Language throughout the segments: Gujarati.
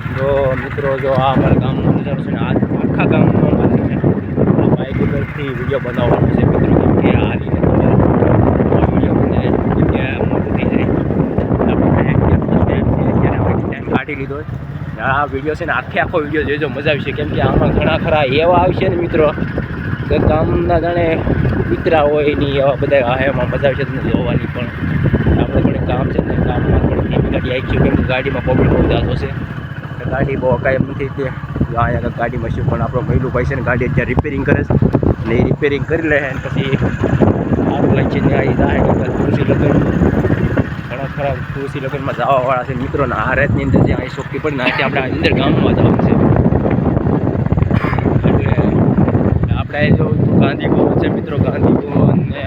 જો મિત્રો, જો આ અમારા ગામનો નજારો છે ને આખા ગામનો અમારે છે. બાઇક ઉપરથી વીડિયો બનાવવાનો છે મિત્રો, કેમ કે આ રીતે વીડિયો બને મોટું થઈ જાય. કાઢી લીધો. આ વીડિયો છે ને, આખે આખો વીડિયો જોઈજો મજા આવશે કેમ કે આમાં ઘણા ખરા એવા આવશે ને મિત્રો, કે ગામના જાણે કૂતરા હોય નહીં એવા બધા આ એમાં મજા આવશે તમને જોવાની પણ. આપણે પણ કામ છે ને કામમાં પણ ગાડી આવી છે, કેમ ગાડીમાં પબ્લિક બહુ જાતો છે. ગાડી બહુ કાયમ નથી તે અહીંયા ગાડીમાં શું પણ આપણો મહિલું છે ને ગાડી અત્યારે રિપેરિંગ કરે છે. ને એ રિપેરિંગ કરી લે અને પછી સારું લઈ છે આવી જાય તુલસી લગ્ન. ઘણા ખરા તુલસી લગ્નમાં જવાવાળા છે મિત્રોને આ રાતની અંદર જે અહીં શોખી પડી નાખી આપણે અંદર ગામમાં જવાનું છે. એટલે આપણે જો ગાંધી ભવન છે મિત્રો, ગાંધી ભવન ને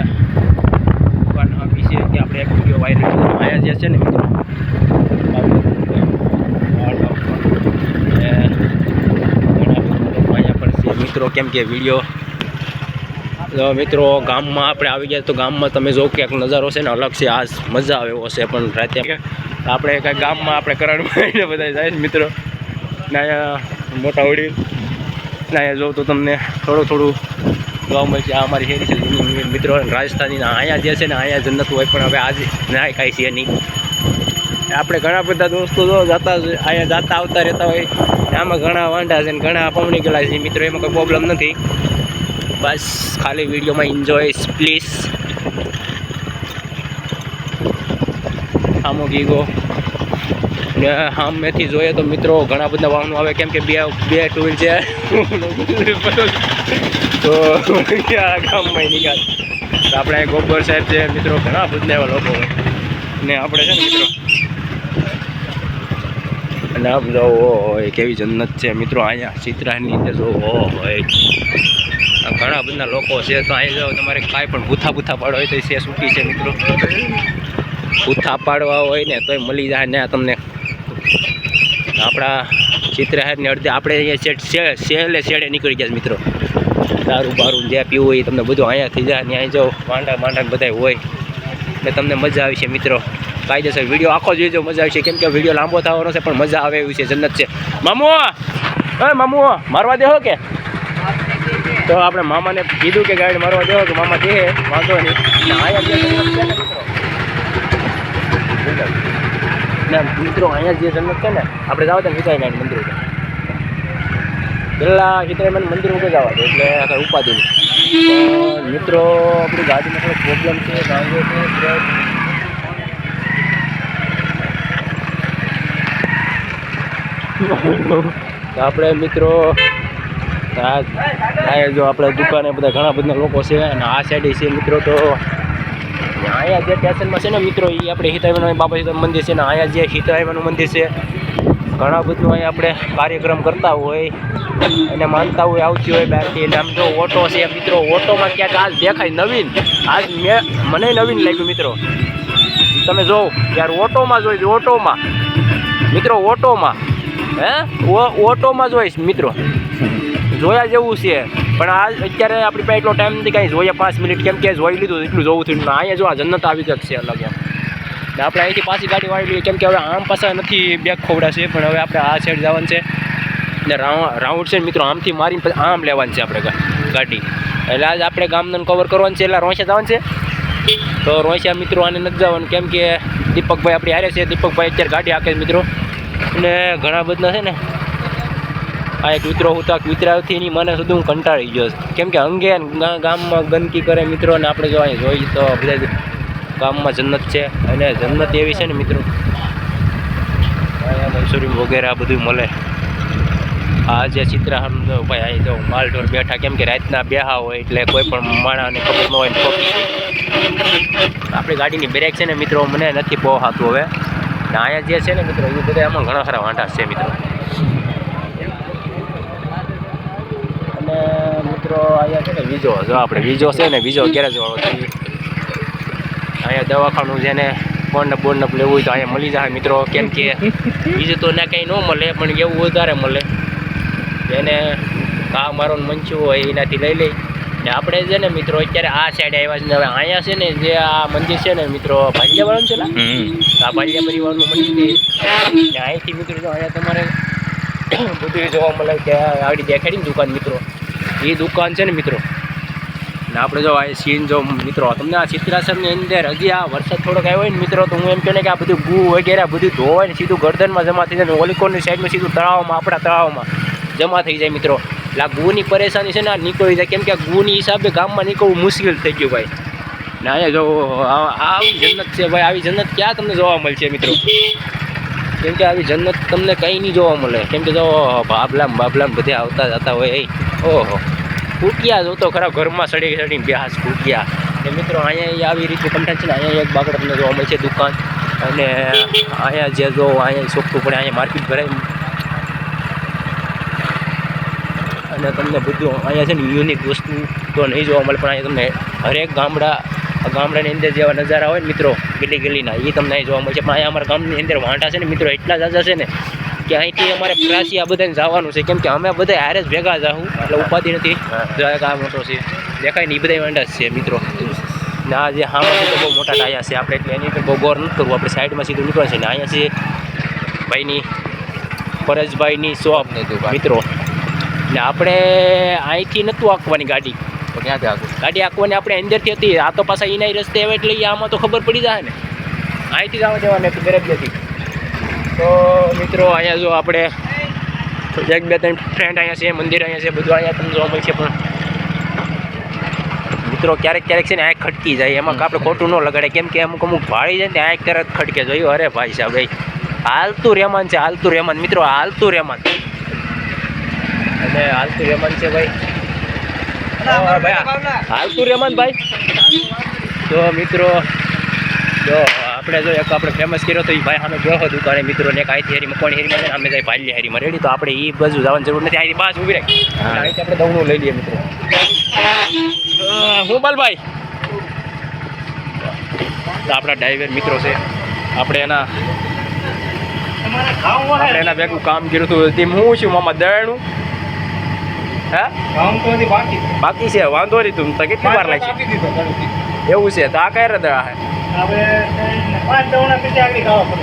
દુકાન આપી છે કે આપણે એક વીડિયો વાયરલ આવ્યા જે છે ને મિત્રો. છે મિત્રો, કેમ કે વીડિયો મિત્રો, ગામમાં આપણે આવી ગયા તો ગામમાં તમે જો ક્યાંક નજારો છે ને અલગ છે. આ મજા આવે એવો છે પણ રાતે આપણે કાંઈ ગામમાં આપણે કરણમાં ને બધા જાય ને મિત્રો. ના મોટા વડીલ. ના જોઉં તો તમને થોડું થોડું જોવા મળશે. આ અમારી હેરી છે મિત્રો. રાજસ્થાની અહીંયા જે છે ને, અહીંયા જન્નત હોય પણ હવે આજે ના કાંઈ છે નહીં. આપણે ઘણા બધા દોસ્તો જો જતા અહીંયા જતા આવતા રહેતા હોય. આમાં ઘણા વાંઢા છે ને ઘણા પમણી ગયેલા છે. મિત્રો, એમાં કોઈ પ્રોબ્લેમ નથી. બસ, ખાલી વિડીયોમાં એન્જોય પ્લીઝ આમો ગીગો. ને સામેથી જોઈએ તો મિત્રો, ઘણા બધા વાહનો આવે. કેમ કે બે બે ટુ વ્હીલ છે. તો ગામમાં નીકળ? આપણે ગોબર સાહેબ છે. મિત્રો, ઘણા બધા એવા લોકો. હોય ને આપણે છે ને, મિત્રો અને આમ જો હોય કેવી જન્નત છે. મિત્રો, અહીંયા ચિત્રાની અંદર જો હોય ઘણા બધા લોકો છે, તો અહીં જાઓ તમારે કાંઈ પણ ભૂથા ભૂથા પાડવા હોય તો છે સૂકી છે, મિત્રો. ભૂથા પાડવા હોય ને તોય મળી જાય ને તમને. આપણા ચિત્રહારની અડધે આપણે અહીંયા સહેલે શેડે નીકળી ગયા મિત્રો. દારૂ બારું જે પીવું હોય તમને બધું અહીંયા થઈ જાય ને અહીં જાઓ માંડા માંડા બધા હોય. એટલે તમને મજા આવી છે, મિત્રો. કાયદેસર વીડિયો આખો જોઈજો મજા આવશે. કેમ કે વીડિયો લાંબો થવાનો છે, પણ મજા આવે એવી છે, જન્નત છે. મામુ એ મામુ મારવા દેહો કે? તો આપણે મામાને કીધું કે ગાડી મારવા દેવો કે મામા દે વાંધો નહીં. ને મિત્રો? અહીંયા જે જન્નત છે ને, આપણે જાવ તો હિતાઈનાથ મંદિર ઉપર. પેલા હિતાઈનાથ મંદિર ઉપર જવા દે, એટલે આખા ઉપાધિ મિત્રો, આપણી ગાડીમાં થોડો પ્રોબ્લેમ છે ભાંગો છે આપણે મિત્રો, આ જો આપણે દુકાને બધા ઘણા બધા લોકો છે અને આ સાઈડે છે મિત્રો તો અહીંયા જે સ્ટેશનમાં છે ને મિત્રો એ આપણે હિતાઈમાનું બાબા હિતા મંદિર છે ને અહીંયા જે હિતાઈમાનું મંદિર છે, ઘણા બધું અહીંયા આપણે કાર્યક્રમ કરતા હોય અને માનતા હોય, આવતી હોય બહારથી. એટલે આમ જો ઓટો છે મિત્રો, ઓટોમાં ક્યાંક આજ દેખાય નવીન. આજ મેં, મને નવીન લાગ્યું મિત્રો. તમે જોવો, યાર ઓટોમાં જોઈ ઓટોમાં. મિત્રો, ઓટોમાં. હે? ઓટોમાં જોઈશ મિત્રો. જોયા જેવું છે. પણ આ અત્યારે આપણી પાસે એટલો ટાઈમ નથી, કાંઈ જોઈએ પાંચ મિનિટ કેમ કે જોઈ લીધું એટલું જોવું થયું અહીંયા જો આ જન્નત આવી ગઈ છે અલગ એમ. ને આપણે અહીંથી પાછી ગાડી વાળી લઈએ. કેમ કે હવે આમ પાછા નથી બેગ ખોવડા છે પણ હવે આપણે આ સાઈડ જવાનું છે. ને રાઉન્ડ છે મિત્રો, આમથી મારીને પછી આમ લેવાની છે આપણે ગાડી. એટલે આજ આપણે ગામને કવર કરવાનું છે, એટલે રોંચા જવાનું છે. તો રોંશા મિત્રો આને નથી જવાનું. કેમ કે દીપકભાઈ આપણી હારે છે. દીપકભાઈ અત્યારે ગાડી હાકે મિત્રો. અને ઘણા બધા છે ને, આ એક મિત્રો હતા કૂતરાથી ની મને સુધી હું કંટાળી ગયો. કેમ કે અંગે ગામમાં ગંદકી કરે મિત્રો ને આપણે જો અહીં જોઈએ તો બધા ગામમાં જન્નત છે. અને જન્નત એવી છે ને મિત્રો મૈસુરી વગેરે આ બધું મળે. આ જે ચિત્રાહમ ભાઈ, અહીં જો માલ ઢોર બેઠા, કેમ કે રાતના બેહા હોય એટલે કોઈ પણ માણાને ખબર ન હોય ને આપણી ગાડીની બ્રેક છે ને મિત્રો, મને નથી બહુ સાતું હવે. અહીંયા જે છે ને મિત્રો, એ બધા એમાં ઘણા ખરા વાંઢા છે મિત્રો. અને મિત્રો, અહીંયા છે ને બીજો જો આપણે બીજો છે ને બીજો ગેરેજ વાળો છે? અહીંયા દવાખાનું જેને બોન્ડ બોન્ડ લેવું હોય તો અહીંયા મળી જાય મિત્રો, કેમ કે બીજું તો ના કંઈ ન મળે, પણ એવું વધારે મળે. જેને કા મારો મંચું હોય એનાથી લઈ લઈ ને આપણે છે ને મિત્રો અત્યારે આ સાઈડ આવ્યા છે ને હવે અહીંયા છે ને જે આ મંદિર છે ને મિત્રો ભાગ્યવાળાનું છે ને? આ ભાગ્ય પરિવારનું મંદિર છે. અહીંથી મિત્રો જો અહીંયા તમારે બધું જોવા મળે કે આવડી દેખાડી ને દુકાન મિત્રો? એ દુકાન છે ને મિત્રો. ને આપણે જો આ સીન જો મિત્રો તમને આ ચિત્રાસનની અંદર હજી આ વરસાદ થોડોક આવ્યો હોય ને મિત્રો તો હું એમ કહું ને કે આ બધું ગુ વગેરે બધું ધોવાય ને સીધું ગરદનમાં જમા થઈ જાય ને ઓલિકોનની સાઈડમાં સીધું તળાવમાં આપણા તળાવમાં જમા થઈ જાય મિત્રો. એટલે ગુની પરેશાની છે ને આ નીકળી જાય. કેમ કે ગુની હિસાબે ગામમાં નીકળવું મુશ્કેલ થઈ ગયું ભાઈ. ને અહીંયા જો આવી જન્નત છે ભાઈ. આવી જન્નત ક્યાં તમને જોવા મળશે મિત્રો? કેમ કે આવી જન્નત તમને કંઈ નહીં જોવા મળે. કેમ કે જો બાબલામ બાબલામ બધે આવતા જતા હોય એ. ઓહો. ફૂટિયા જોતો ખરા ઘરમાં સડી સડી બ્યાસ ફૂટિયા ને મિત્રો અહીંયા આવી રીતે તમને છે ને, અહીંયા એક બાગડ તમને જોવા મળશે દુકાન. અને અહીંયા જે જો અહીંયા ચોખ્ખું પડે, અહીંયા માર્કેટ ભરાય. અને તમને બધું અહીંયા છે ને યુનિક વસ્તુ તો નહીં જોવા મળે પણ અહીંયા તમને હરેક ગામડા ગામડાની અંદર જેવા નજારા હોય ને મિત્રો ગલી ગલીના એ તમને અહીં જોવા મળશે પણ અહીંયા અમારા ગામની અંદર વાંટા છે ને મિત્રો એટલા જાજા છે ને કે અહીંથી અમારે પ્રાસી આ બધાને જવાનું છે. કેમ કે અમે બધા હારે જ ભેગા જાઉં એટલે ઉપાધિ નથી. આ મોટો છે દેખાય ને એ બધા વાંડા છે મિત્રો. ને આ જે હામાં તો બહુ મોટા ડાયા છે આપણે એટલે એની પર બહુ ગોર નથી કરવું. આપણે સાઈડમાં સીધું નીકળે છે ને અહીંયા છે ભાઈની પરેશભાઈની શોપ મિત્રો. ને આપણે અહીંથી નહોતું આંકવાની ગાડી. ક્યાંથી આંકવું ગાડી આંકવાની આપણે અંદરથી હતી. આ તો પાછા એના રસ્તે આવે એટલે આમાં તો ખબર પડી જાય ને. અહીંથી જવા દેવાને હતું. ગરબિયાથી તો મિત્રો અહીંયા જો આપણે એક બે ત્રણ ફ્રેન્ડ અહીંયા છે મંદિર અહીંયા છે બધું અહીંયા તમને જોવા મળશે પણ. મિત્રો ક્યારેક ક્યારેક છે ને આંખ ખટકી જાય. એમાં આપણે ખોટું ન લગાડે. કેમ કે અમુક અમુક ભાળી જાય ને આંખ તરત ખટકે. જોયું? અરે ભાઈ સાહેબ ભાઈ. હાલતું રહેમાન છે હાલતું રહેમાન. મિત્રો હાલતું રહેમાન. અને હાલતું રેમન છે ભાઈ. ભાઈ હાલતું રહેમાન ભાઈ. તો મિત્રો જો આપણે જો એક આપણે ફેમસ કર્યો તો એ ભાઈ સામે ગયો દુકાને. મિત્રો ને એક આઈથી હેરી મકવાણી હેરીમાં છે અમે જાય ભાલ્ય હેરીમાં. રેડી તો આપણે એ બાજુ જવાની જરૂર નથી. અહીંથી બાજુ ઊભી રાખી. અહીંથી આપણે દવણું લઈ લઈએ મિત્રો. હું બાલભાઈ તો આપણા ડ્રાઈવર મિત્રો છે. આપણે એના આપણે એના ભેગું કામ કર્યું હતું. તે હું છું મામા દળનું હે? બાકી છે વાંધો નહીં તું તો કેટલી વાર લાગશે એવું છે તો આ કઈ રીતે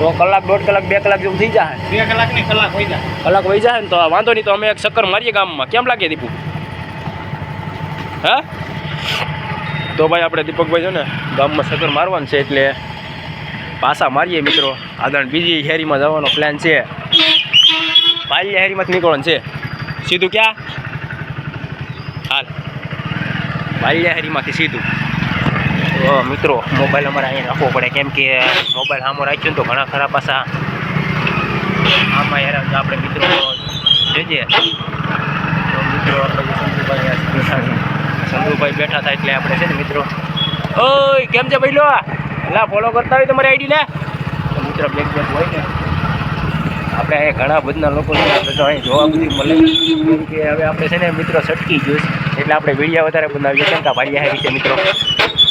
તો કલાક દોઢ કલાક બે કલાક જેવું થઈ જાય. કલાક વહી જાય ને તો વાંધો નહીં તો અમે એક ચક્કર મારીએ ગામમાં. કેમ લાગે દીપુ? હા? તો ભાઈ આપણે દીપકભાઈ છે ને ગામમાં ચક્કર મારવાનું છે એટલે પાછા મારીએ મિત્રો. આગળ બીજી હેરીમાં જવાનો પ્લાન છે. પાલિયા હેરીમાંથી નીકળવાનું છે. સીધું ક્યાં હાલ પાલિયા હરીમાંથી સીધું મિત્રો મોબાઈલ અમારે અહીંયા રાખવો પડે. કેમ કે મોબાઈલ સામો રાખ્યો ને તો ઘણા ખરા પાછા આમાં યાર આપણે મિત્રો જઈએ. મિત્રો, આપણે જે બેઠા હતા એટલે આપણે છે ને મિત્રો ઓય, કેમ છે ભાઈ લો લા ફોલો કરતા હોય તમારી આઈડી તો મિત્રો બ્લેક બ્લેક હોય ને. આપણે અહીંયા ઘણા બધા લોકો જોવા બધી મળે. કેમ કે હવે આપણે છે ને મિત્રો સટકી ગયું છે. એટલે આપણે વિડીયા વધારે બનાવીએ કેમ કે હેરી છે મિત્રો.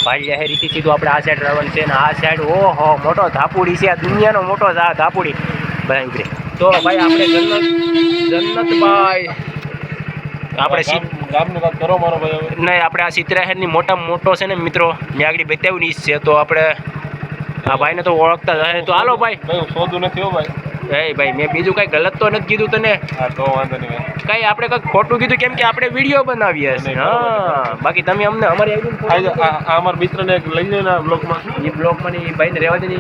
ભાઈ હેરીથી સીધું આપણે આ સાઈડ રહેવાનું છે ને આ સાઈડ ઓહો મોટો ધાપુડી છે આ દુનિયાનો મોટો ધાપુડી. બધા તો ભાઈ આપણે જન્નત જન્નતભાઈ આપણે ગામનું કામ કરો મારો ભાઈ નહીં આપણે આ સિત્રાહેરની મોટામાં મોટો છે ને મિત્રો મેં આગળ બતાવ્યું છે. તો આપણે આ ભાઈને તો ઓળખતા જ તો હાલો ભાઈ. સોદું નથી હો ભાઈ. એ ભાઈ મેં બીજું કઈ ગલત તો નથી કીધું તને? હા તો વાંધો નહીં ભાઈ. કાંઈ આપણે કઈ ખોટું કીધું કેમ કે આપણે વીડિયો બનાવીએ છીએ. હા બાકી તમે અમને અમારી અમારા મિત્રને લઈ જાય ને બ્લોકમાં એ બ્લોગમાં એ ભાઈને રહેવા દે ને.